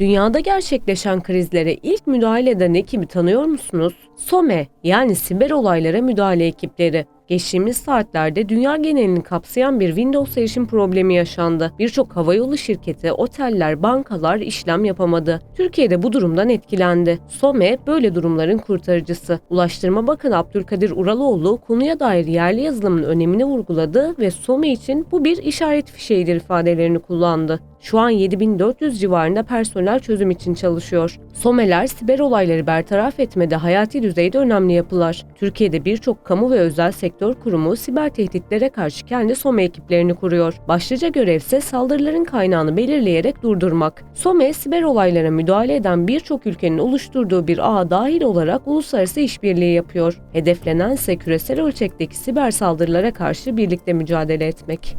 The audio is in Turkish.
Dünyada gerçekleşen krizlere ilk müdahale eden ekibi tanıyor musunuz? SOME yani siber olaylara müdahale ekipleri. Geçtiğimiz saatlerde dünya genelini kapsayan bir Windows erişim problemi yaşandı. Birçok havayolu şirketi, oteller, bankalar işlem yapamadı. Türkiye'de bu durumdan etkilendi. SOME böyle durumların kurtarıcısı. Ulaştırma Bakanı Abdülkadir Uraloğlu konuya dair yerli yazılımın önemini vurguladı ve SOME için bu bir işaret fişeğidir ifadelerini kullandı. Şu an 7400 civarında personel çözüm için çalışıyor. SOME'ler siber olayları bertaraf etmede hayati düzeyde önemli yapılar. Türkiye'de birçok kamu ve özel sektör kurumu siber tehditlere karşı kendi SOME ekiplerini kuruyor. Başlıca görevse saldırıların kaynağını belirleyerek durdurmak. SOME, siber olaylara müdahale eden birçok ülkenin oluşturduğu bir ağ dahil olarak uluslararası işbirliği yapıyor. Hedeflenen ise küresel ölçekteki siber saldırılara karşı birlikte mücadele etmek.